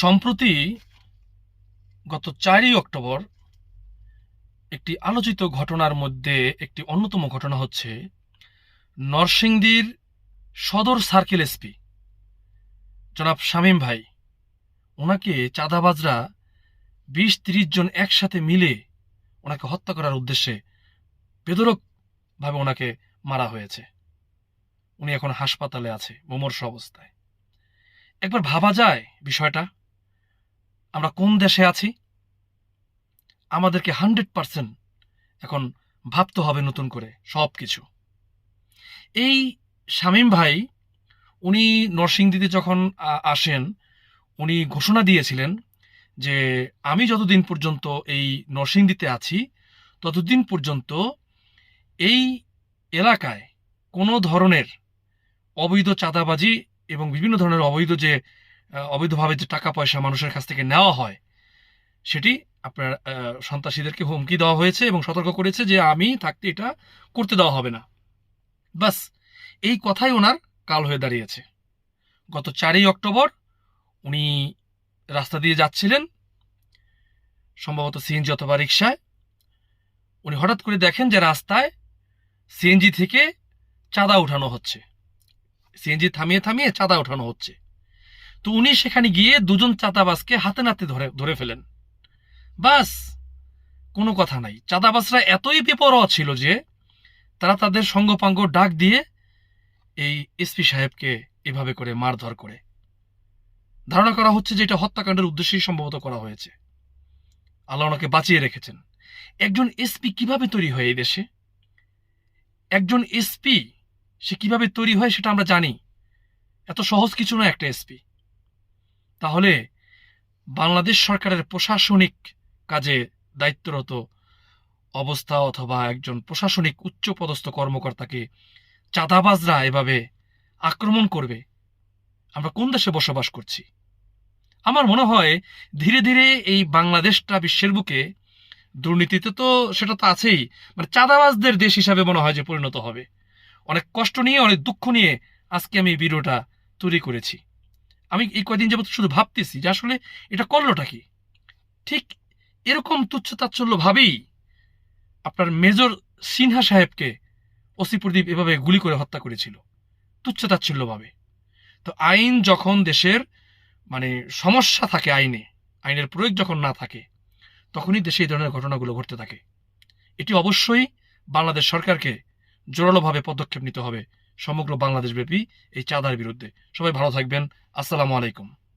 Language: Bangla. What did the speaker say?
সম্প্রতি গত চারই অক্টোবর একটি আলোচিত ঘটনার মধ্যে একটি অন্যতম ঘটনা হচ্ছে নরসিংদীর সদর সার্কেল এসপি, জনাব শামীম ভাই। ওনাকে চাঁদাবাজরা বিশ তিরিশ জন একসাথে মিলে ওনাকে হত্যা করার উদ্দেশ্যে বেদরকভাবে ওনাকে মারা হয়েছে। উনি এখন হাসপাতালে আছে, মোমর্ষ অবস্থায়। একবার ভাবা যায় বিষয়টা। আমরা কোন দেশে আছি? আমাদেরকে হান্ড্রেড পার্সেন্ট এখন ভাবতে হবে নতুন করে সব কিছু এই শামীম ভাই, উনি নরসিংদীতে যখন আসেন, উনি ঘোষণা দিয়েছিলেন যে আমি যতদিন পর্যন্ত এই নরসিংদীতে আছি, ততদিন পর্যন্ত এই এলাকায় কোনো ধরনের অবৈধ চাঁদাবাজি এবং বিভিন্ন ধরনের অবৈধ যে অবৈধভাবে যে টাকা পয়সা মানুষের কাছ থেকে নেওয়া হয়, সেটি আপনার সন্ত্রাসীদেরকে হুমকি দেওয়া হয়েছে এবং সতর্ক করেছে যে আমি থাকতে এটা করতে দেওয়া হবে না। বাস, এই কথাই ওনার কাল হয়ে দাঁড়িয়েছে। গত চারই অক্টোবর উনি রাস্তা দিয়ে যাচ্ছিলেন, সম্ভবত সিএনজি অথবা রিক্সায় উনি হঠাৎ করে দেখেন যে রাস্তায় সিএনজি থেকে চাঁদা উঠানো হচ্ছে। সিএনজি থামিয়ে থামিয়ে চাঁদা উঠানো হচ্ছে। তো উনি সেখানে গিয়ে দুজন চাঁদাবাজকে হাতে নাতে ধরে ধরে ফেলেন। বাস, কোনো কথা নাই। চাঁদাবাজরা এতই বেপরোয়া ছিল যে, তারা তাদের সঙ্গপাঙ্গ ডাক দিয়ে এই এসপি সাহেবকে এভাবে করে মারধর করে। ধারণা করা হচ্ছে যে এটা হত্যাকাণ্ডের উদ্দেশ্যেই সম্ভবত করা হয়েছে। আল্লাহ ওনাকে বাঁচিয়ে রেখেছেন। একজন এসপি কীভাবে তৈরি হয় এই দেশে? একজন এসপি সে কীভাবে তৈরি হয় সেটা আমরা জানি। এত সহজ কিছু নয় একটা এসপি। তাহলে বাংলাদেশ সরকারের প্রশাসনিক কাজে দায়িত্বরত অবস্থা অথবা একজন প্রশাসনিক উচ্চপদস্থ কর্মকর্তাকে চাঁদাবাজরা এভাবে আক্রমণ করবে? আমরা কোন দেশে বসবাস করছি? আমার মনে হয় ধীরে ধীরে এই বাংলাদেশটা বিশ্বের বুকে দুর্নীতিতে তো সেটা তো আছেই মানে চাঁদাবাজদের দেশ হিসাবে মনে হয় যে পরিণত হবে। অনেক কষ্ট নিয়ে, অনেক দুঃখ নিয়ে আজকে আমি এই ভিডিওটা তৈরি করেছি। আমি এই কয়দিন যাবত শুধু ভাবতেছি যে আসলে এটা করলোটা কি? ঠিক এরকম তুচ্ছ তাচ্ছল্য ভাবেই আপনার মেজর সিনহা সাহেবকে ওসি প্রদীপ এভাবে গুলি করে হত্যা করেছিল, তুচ্ছ তাচ্ছল্য ভাবে। তো আইন যখন দেশের মানে সমস্যা থাকে আইনে, আইনের প্রয়োগ যখন না থাকে, তখনই দেশে এই ধরনের ঘটনাগুলো ঘটতে থাকে। এটি অবশ্যই বাংলাদেশ সরকারকে জোরালোভাবে পদক্ষেপ নিতে হবে। সমগ্র বাংলাদেশব্যাপী এই চাঁদার বিরুদ্ধে। সবাই ভালো থাকবেন। আসসালামু আলাইকুম।